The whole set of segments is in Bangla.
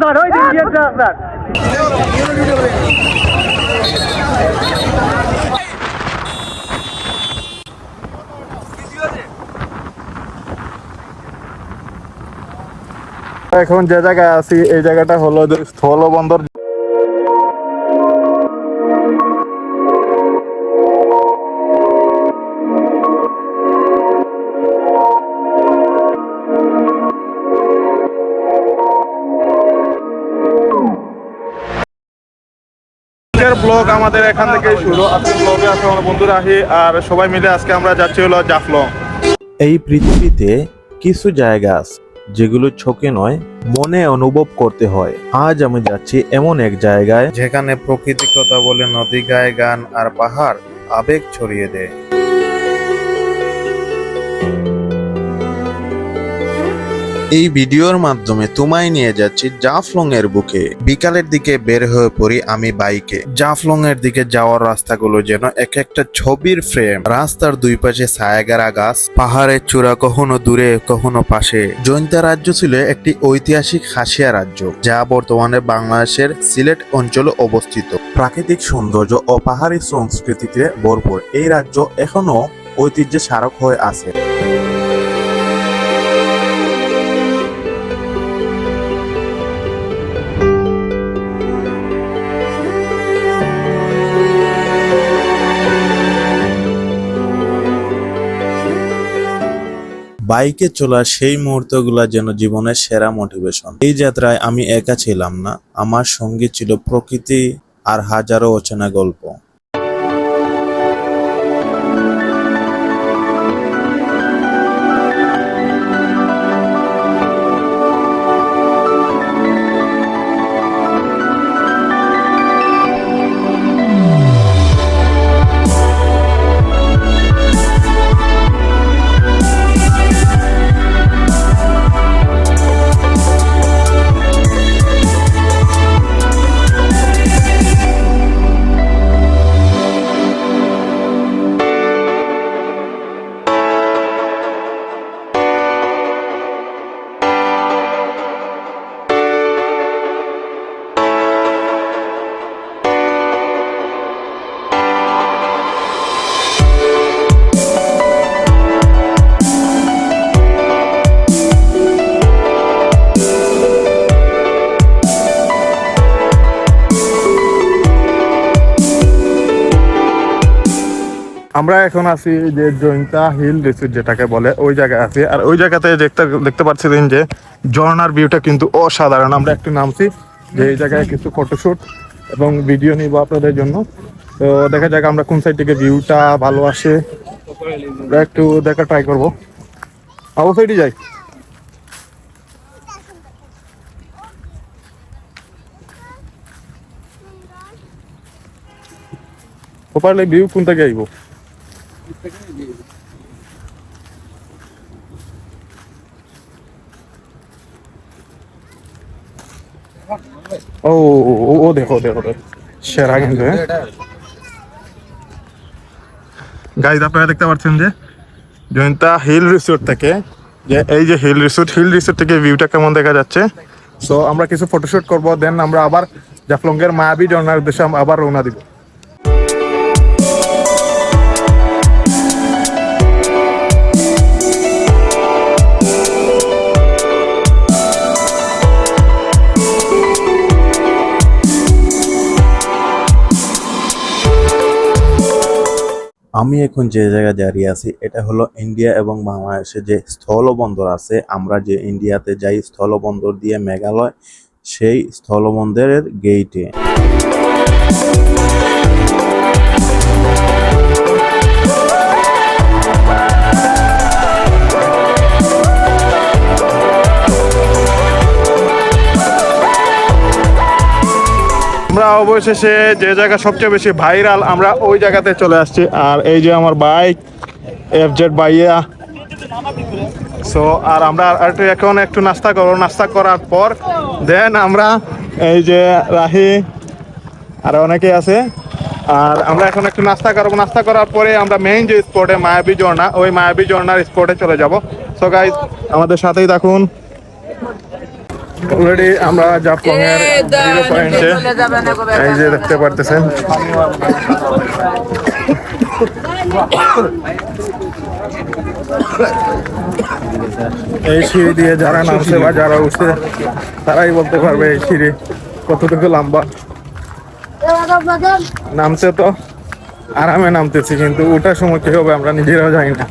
ট্রান্সফার ওই দিন গিয়ে আপনার। এখন যে জায়গায় আছি এই জায়গাটা হলো যে স্থলবন্দর। আজকের ব্লগ আমাদের এখান থেকে শুরু। আজকের ব্লগে আছে আমার বন্ধুরা আহি আর সবাই মিলে আজকে আমরা যাচ্ছি হলো জাফলং। এই পৃথিবীতে কিছু জায়গা আছে যেগুলো চোখে নয়, মনে অনুভব করতে হয়। আজ আমি যাচ্ছি এমন এক জায়গায় যেখানে প্রকৃতি কথা বলে নদী গায়ে গান আর পাহাড় আবেগ ছড়িয়ে দেয়। এই ভিডিওর মাধ্যমে তোমায় নিয়ে যাচ্ছি জাফলং এর বুকে। বিকালের দিকে বের হয়ে পড়ি আমি বাইকে। জাফলং এর দিকে যাওয়ার রাস্তাগুলো যেন এক একটা ছবির ফ্রেম রাস্তার দুই পাশে সায়াগারা গাছ, পাহাড়ের চূড়া কখনো দূরে, কখনো পাশে। জৈন্তা রাজ্য ছিল একটি ঐতিহাসিক হাসিয়া রাজ্য, যা বর্তমানে বাংলাদেশের সিলেট অঞ্চলে অবস্থিত। প্রাকৃতিক সৌন্দর্য ও পাহাড়ি সংস্কৃতিতে ভরপুর। এই রাজ্য এখনও ঐতিহ্যে স্মারক হয়ে আছে। বাইকে চলা সেই মুহূর্তগুলো যেন জীবনের সেরা মোটিভেশন এই যাত্রায় আমি একা ছিলাম না, আমার সঙ্গে ছিল প্রকৃতি আর হাজারো অচেনা গল্প। আমরা এখন আছি যে জয়ন্তা হিল রিসোর্ট যেটাকে বলে, ওই জায়গায় আছি। আর ওই জায়গাতে দেখতে দেখতে পাচ্ছিলেন যে ঝর্ণার ভিউটা কিন্তু অসাধারণ। আমরা একটু নামছি যে এই জায়গায় কিছু ফটোশ্যুট এবং ভিডিও নিব আপনাদের জন্য। তো দেখা যাক আমরা কোন সাইড থেকে ভিউটা ভালো আসে। আমরা একটু দেখা ট্রাই করব। অবশ্যই যাই। ওপারলে ভিউ কোন থেকে আইব? ও ও, দেখো দেখো সেরা কিন্তু হ্যাঁ। গাইজ আপনারা দেখতে পাচ্ছেন যে জয়ন্তা হিল রিসোর্ট থেকে যে এই যে হিল রিসোর্ট হিল রিসোর্ট থেকে ভিউটা কেমন দেখা যাচ্ছে? সো আমরা কিছু ফটোশুট করব দেন আমরা আবার জাফলঙ্গের মায়াবী ঝর্ণার উদ্দেশ্যে আবার রওনা দিব। আমি এখন যে জায়গায় দাঁড়িয়ে আছি, এটা হলো ইন্ডিয়া এবং বাংলাদেশে যে স্থলবন্দর আছে, আমরা যে ইন্ডিয়াতে যাই, স্থলবন্দর দিয়ে মেঘালয়, সেই স্থলবন্দরের গেইটে আমরা অবশেষে যে জায়গা সবচেয়ে বেশি ভাইরাল, আমরা ওই জায়গাতে চলে আসছি। আর এই যে আমার বাইক এফ জেড বাইয়া সো আর আমরা একটু এখন একটু নাস্তা করব। নাস্তা করার পর দেন আমরা এই যে রাহি, আর অনেকে আছে। আর আমরা এখন একটু নাস্তা করব। নাস্তা করার পরে আমরা মেইন যে স্পটে মায়াবী ঝর্ণা ওই মায়াবী ঝর্ণার স্পটে চলে যাব। সো গাইজ আমাদের সাথেই থাকুন। অলরেডি আমরা জাফলং এর জিরো পয়েন্টে এই যে দেখতে পারতেছেন। এই সিঁড়ি দিয়ে যারা নামছে বা যারা উঠছে তারাই বলতে পারবে এই সিঁড়ি কতটুকু লম্বা। নামছে তো আরামে নামতেছি কিন্তু ওটার সময় কি হবে আমরা নিজেরাও জানি না।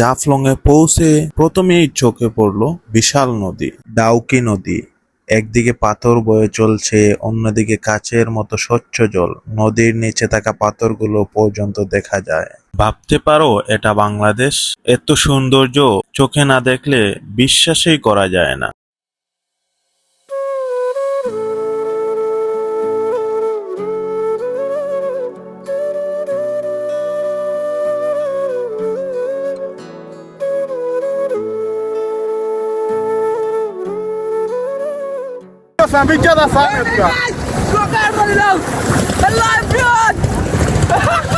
জাফলংয়ে পৌঁছে প্রথমেই চোখে পড়ল বিশাল নদী, ডাউকি নদী। একদিকে পাথর বয়ে চলছে, অন্যদিকে কাচের মতো স্বচ্ছ জল। নদীর নিচে থাকা পাথরগুলো পর্যন্ত দেখা যায়। ভাবতে পারো, এটা বাংলাদেশ? এত সৌন্দর্য চোখে না দেখলে বিশ্বাসই করা যায় না। Sambichada sametka. Chill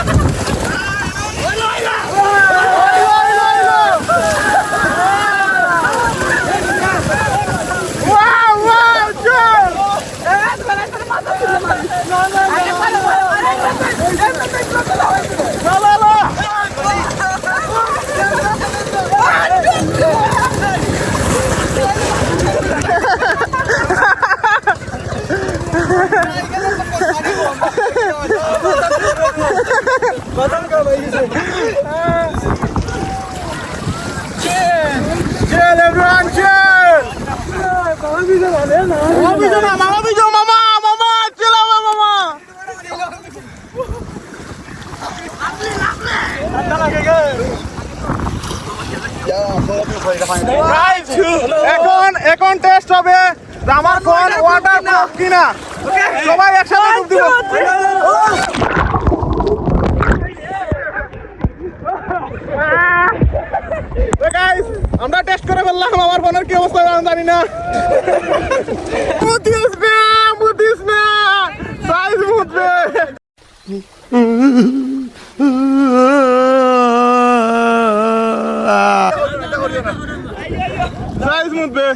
এখন এখন টেস্ট হবে। আমার ফোন ওয়াটার কিনা। সবাই একসাথে ডুব দিব তো guys, আমরা টেস্ট করে ফেললাম আমার ফোনের কি অবস্থা আমি জানি না। মুতিস না মুতিস না সাইজ সাইজ মুতবে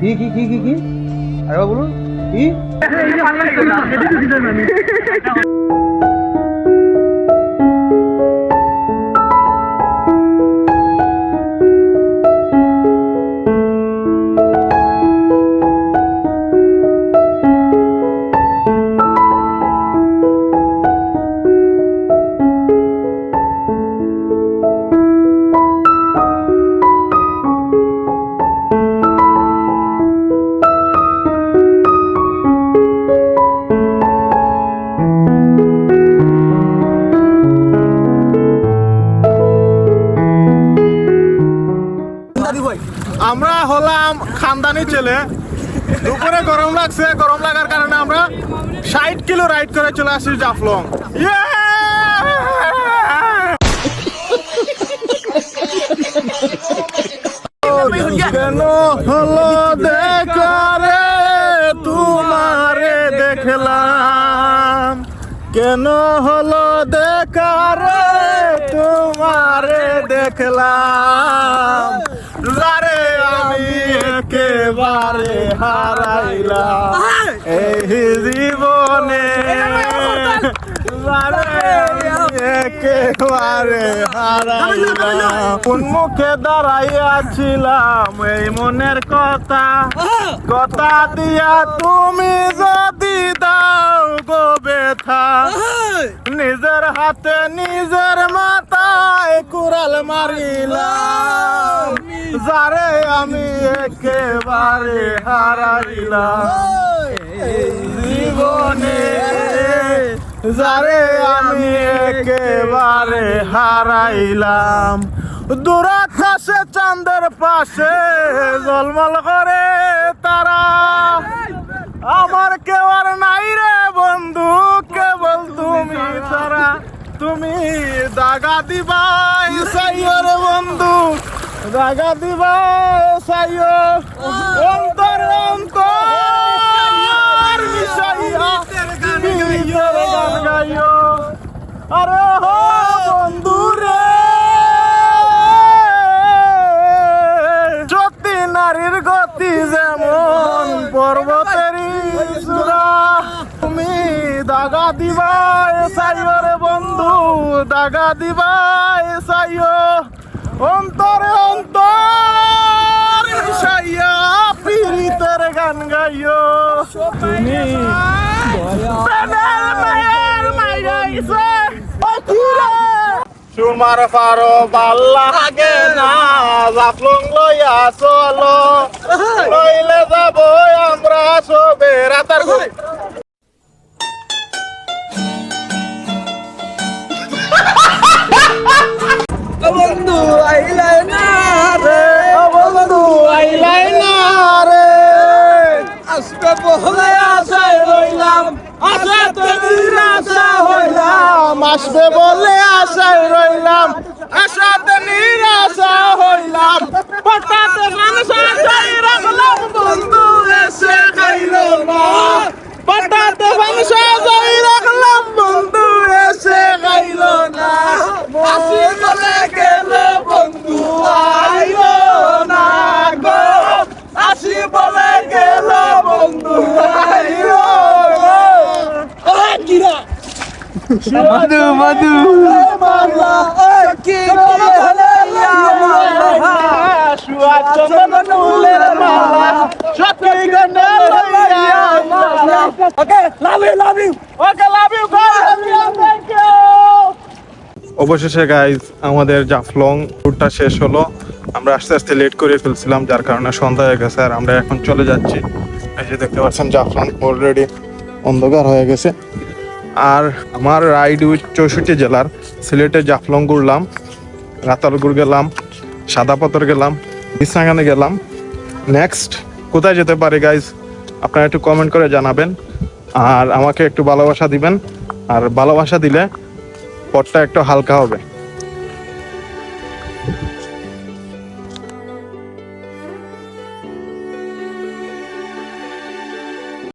কি কি কি কি কি? আরে বলুন কি? আমরা হলাম খানদানি ছেলে। দুপুরে গরম লাগছে গরম লাগার কারণে আমরা ষাট কিলো রাইড করে চলে আসছি জাফলং। কেন হলো দেখারে তোমারে দেখলাম। কেন হলো দেখারে তোমারে দেখলাম আমি একেবারে হারাইলা। এই জীবনে একেবারে হারাইলাম কোন মুখে দাঁড়াইয়াছিলাম এই মনের কথা। কথা দিয়া তুমি যদি গো ব্যথা নিজের হাতে নিজের মাথায় কুড়াল মারিলাম। যারে আমি একেবারে হারাইলাম। জীবনে যারে আমি একেবারে হারাইলাম। দূরাকাশে চাঁদের পাশে জলমল করে তারা। আমার কেউ আর নাই রে বন্ধু। কেবল তুমি দাগা দিবা সাইও বন্ধু। দাগা দিবা সাইও অন্তর অন্তর। মিশাইয়া বিলিতের গান গাইও। আরে হো বন্ধু রে। সত্যি নারীর গতি যেমন পর্বতেরই চূড়া তুমি দাগা দিবা দাগা দিবা সাইও অন্তরে অন্তর মিশাইয়া পীড়িতের গান গাইও। তুমি সুমার ফারো বাল্লা হাগে না, জাফলং লইয়া চলো। লইলে যাব আমরা সবে রাতার ঘুরে। আসবে বলে আশায় রইলাম। আশাতে নিরাশা হইলাম। হঠাৎ মানুষ আশায় রাখলাম, বন্ধু, এসে খাইল না হঠাৎ মানুষ আশায় রাখলাম বন্ধু এসে খাইল না আসি বলে গেল বন্ধু আইলো না গো আসি বলে গেল বন্ধু আইলো কিরা মধু মধু মালা কি হলে সুয়াদ চন্দন ফুলের মালা সত্যি গনে লইয়া okay love you love you okay love you thank you অবশেষে গাইজ আমাদের জাফলং ট্যুরটা শেষ হলো। আমরা আস্তে আস্তে লেট করে ফেলছিলাম যার কারণে সন্ধ্যা হয়ে গেছে আর আমরা এখন চলে যাচ্ছি। এই যে দেখতে পাচ্ছেন জাফলং অলরেডি অন্ধকার হয়ে গেছে। আর আমার রাইড উইথ চৌষট্টি জেলার। সিলেটে জাফলং ঘুরলাম রাতালগুড় গেলাম সাদাপাতর গেলাম বিছনাগানে গেলাম। নেক্সট কোথায় যেতে পারি গাইজ আপনারা একটু কমেন্ট করে জানাবেন। আর আমাকে একটু ভালোবাসা দিবেন। আর ভালোবাসা দিলে পথটা একটু হালকা হবে।